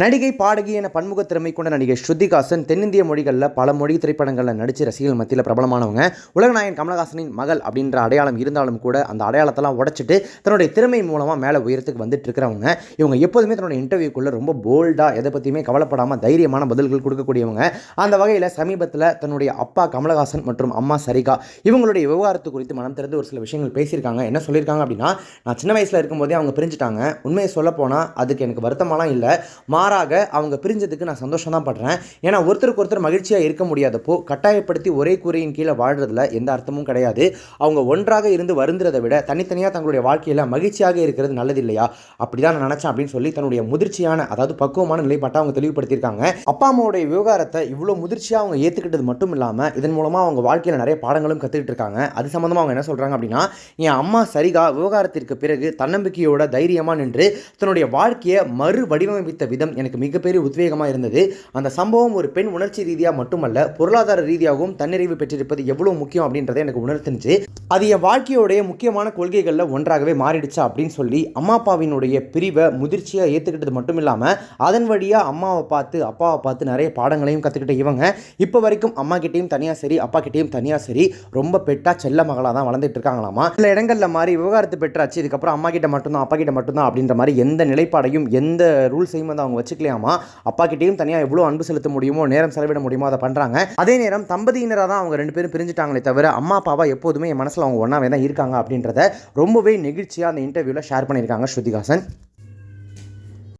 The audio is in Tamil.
நடிகை பாடகி என பன்முக திறமை கொண்ட நடிகை ஸ்ருதிகாசன் தென்னிந்திய மொழிகளில் பல மொழி திரைப்படங்களில் நடித்து ரசிகர்கள் மத்தியில் பிரபலமானவங்க. உலகநாயகன் கமலஹாசனின் மகள் அப்படின்ற அடையாளம் இருந்தாலும் கூட அந்த அடையாளத்தெல்லாம் உடைச்சிட்டு தன்னுடைய திறமை மூலமாக மேலே உயரத்துக்கு வந்துட்டு இருக்கிறவங்க. இவங்க எப்போதுமே தன்னுடைய இன்டர்வியூக்குள்ளே ரொம்ப போல்டாக எதை பற்றியுமே கவலைப்படாமல் தைரியமான பதில்கள் கொடுக்கக்கூடியவங்க. அந்த வகையில் சமீபத்தில் தன்னுடைய அப்பா கமலஹாசன் மற்றும் அம்மா சரிகா இவங்களுடைய விவகாரத்து குறித்து மனம் திறந்து ஒரு சில விஷயங்கள் பேசியிருக்காங்க. என்ன சொல்லியிருக்காங்க அப்படின்னா நான் சின்ன வயசில் இருக்கும்போதே அவங்க பிரிஞ்சுட்டாங்க. உண்மையை சொல்லப்போனால் அதுக்கு எனக்கு வருத்தமெல்லாம் இல்லை. மாறாக அவங்க பிரிஞ்சதுக்கு நான் சந்தோஷம் தான் படுறேன். ஏன்னா ஒருத்தருக்கு ஒருத்தர் மகிழ்ச்சியாக இருக்க முடியாதப்போ கட்டாயப்படுத்தி ஒரே கூரையின் கீழே வாழ்றதுல எந்த அர்த்தமும் கிடையாது. அவங்க ஒன்றாக இருந்து வருந்துறதை விட தனித்தனியாக தங்களுடைய வாழ்க்கையில் மகிழ்ச்சியாக இருக்கிறது நல்லது இல்லையா அப்படி தான் நான் நினச்சேன் அப்படின்னு சொல்லி தன்னுடைய முதிர்ச்சியான அதாவது பக்குவமான நிலைப்பாட்டை அவங்க தெளிவுபடுத்தியிருக்காங்க. அப்பா அம்மாவுடைய விவகாரத்தை இவ்வளோ முதிர்ச்சியாக அவங்க ஏற்றுக்கிட்டது மட்டும் இல்லாமல் இதன் மூலமாக அவங்க வாழ்க்கையில் நிறைய பாடங்களும் கற்றுக்கிட்டு இருக்காங்க. அது சம்மந்தமாக அவங்க என்ன சொல்கிறாங்க அப்படின்னா என் அம்மா சரிகா விவகாரத்திற்கு பிறகு தன்னம்பிக்கையோட தைரியமாக நின்று தன்னுடைய வாழ்க்கையை மறு வடிவமைத்த விதம் எனக்கு மிகப்பெரிய உத்வேகமாக இருந்தது. அந்த சம்பவம் ஒரு பெண் உணர்ச்சி ரீதியாக மட்டுமல்ல பொருளாதார ரீதியாகவும் தன்னிறைவு பெற்றிருப்பது எவ்வளோ முக்கியம் அப்படின்றத எனக்கு உணர்த்துனுச்சு. அது என் வாழ்க்கையோடைய முக்கியமான கொள்கைகளில் ஒன்றாகவே மாறிடுச்சா அப்படின்னு சொல்லி அம்மா அப்பாவினுடைய பிரிவை முதிர்ச்சியாக ஏற்றுக்கிட்டது மட்டும் இல்லாமல் அதன் வழியாக அம்மாவை பார்த்து அப்பாவை பார்த்து நிறைய பாடங்களையும் கற்றுக்கிட்ட இவங்க. இப்போ வரைக்கும் அம்மா கிட்டேயும் தனியாக சரி அப்பா கிட்டேயும் தனியாக சரி ரொம்ப பெட்டா செல்ல மகளாக தான் வளர்ந்துட்டு இருக்காங்களாமா? சில இடங்களில் மாதிரி விவகாரத்து பெற்றாச்சு இதுக்கப்புறம் அம்மா கிட்ட மட்டும்தான் அப்பா கிட்ட மட்டும்தான் அப்படின்ற மாதிரி எந்த நிலைப்பாடையும் எந்த ரூல்ஸையும் வந்து அவங்க வச்சுக்கலையாமா? அப்பா கிட்டேயும் தனியாக எவ்வளோ அன்பு செலுத்த முடியுமோ நேரம் செலவிட முடியுமோ அதை பண்ணுறாங்க அதே நேரம் தம்பதியினராக தான் அவங்க ரெண்டு பேரும் பிரிஞ்சுட்டாங்களே தவிர அம்மா அப்பாவா எப்போதுமே என் மனசில் அவங்க ஒன்றாவே தான் இருக்காங்க அப்படின்றத ரொம்பவே நெகிழ்ச்சியாக அந்த இன்டர்வியூவில் ஷேர் பண்ணியிருக்காங்க ஸ்ருதிகாசன்